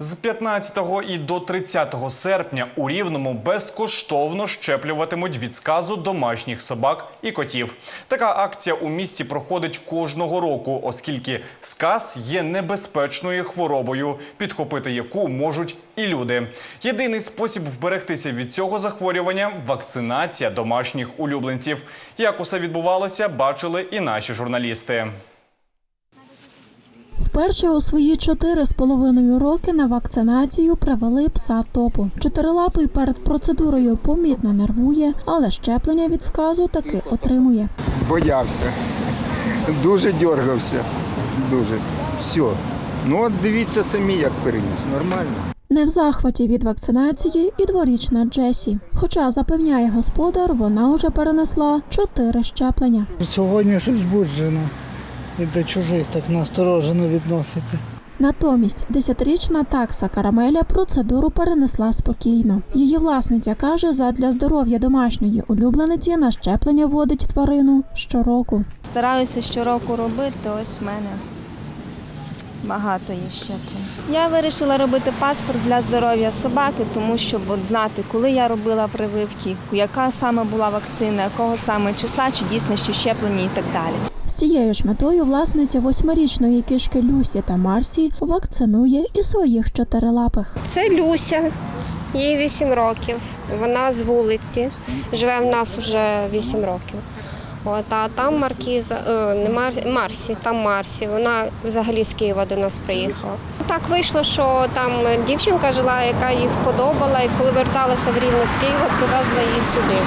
З 15 і до 30 серпня у Рівному безкоштовно щеплюватимуть від сказу домашніх собак і котів. Така акція у місті проходить кожного року, оскільки сказ є небезпечною хворобою, підхопити яку можуть і люди. Єдиний спосіб вберегтися від цього захворювання вакцинація домашніх улюбленців. Як усе відбувалося, бачили і наші журналісти. Вперше у свої чотири з половиною роки на вакцинацію привели пса топу. Чотирилапий перед процедурою помітно нервує, але щеплення від сказу таки отримує. боявся, дуже дергався. Дуже. Все. Ну от дивіться самі, як переніс. Нормально. Не в захваті від вакцинації і дворічна Джесі. Хоча запевняє господар, вона вже перенесла чотири щеплення. Сьогодні щось збуджено і до чужих так насторожено відноситься. Натомість десятирічна такса Карамеля процедуру перенесла спокійно. Її власниця каже, задля здоров'я домашньої улюблениці на щеплення водить тварину щороку. Стараюся щороку робити, ось в мене багато є щеплень. Я вирішила робити паспорт для здоров'я собаки, тому щоб от знати, коли я робила прививки, яка саме була вакцина, якого саме числа, чи дійсно ще щеплення і так далі. Цією ж метою власниця восьмирічної кішки Люсі та Марсі вакцинує і своїх чотирилапих. Це Люся, їй 8 років. Вона з вулиці. Живе в нас вже 8 років. От, а там Маркіза, е, не Мар, Марсі, там Марсі. Вона взагалі з Києва до нас приїхала. Так вийшло, що там дівчинка жила, яка їй вподобала, і коли верталася в Рівне з Києва, привезла її сюди.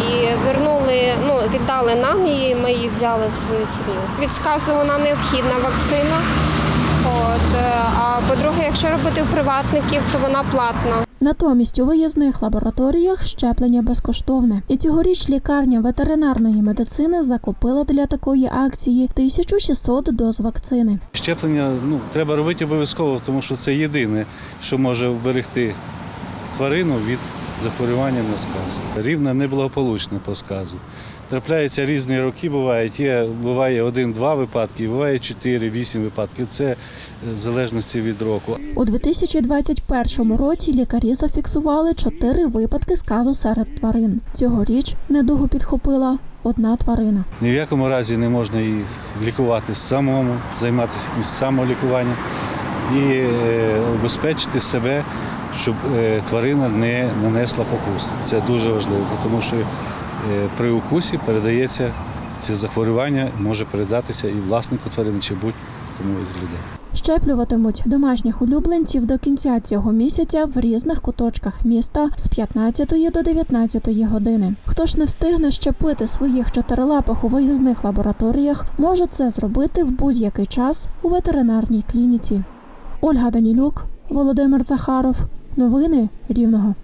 І вернули, ну віддали нам її, ми її взяли в свою сім'ю. Від сказу вона необхідна вакцина. От, е, а по-друге, якщо робити у приватників, то вона платна. Натомість у виїзних лабораторіях щеплення безкоштовне. І цьогоріч лікарня ветеринарної медицини закупила для такої акції 1600 доз вакцини. Щеплення ну, треба робити обов'язково, тому що це єдине, що може вберегти тварину від захворювання на сказ. Рівна неблагополучна по сказу. Трапляються різні роки, бувають. Є, буває один-два випадки, буває чотири-вісім випадків. Це е, в залежності від року. У 2021 році лікарі зафіксували чотири випадки сказу серед тварин. Цьогоріч недугу підхопила одна тварина. Ні в якому разі не можна її лікувати самому, займатися якимось самолікуванням і е, обезпечити себе, щоб е, тварина не нанесла покус. Це дуже важливо, тому що при укусі передається це захворювання, може передатися і власнику тварини, чи будь-кому із людей. Щеплюватимуть домашніх улюбленців до кінця цього місяця в різних куточках міста з 15 до 19 години. Хто ж не встигне щепити своїх чотирилапих у виїзних лабораторіях, може це зробити в будь-який час у ветеринарній клініці. Ольга Данілюк, Володимир Захаров. Новини Рівного.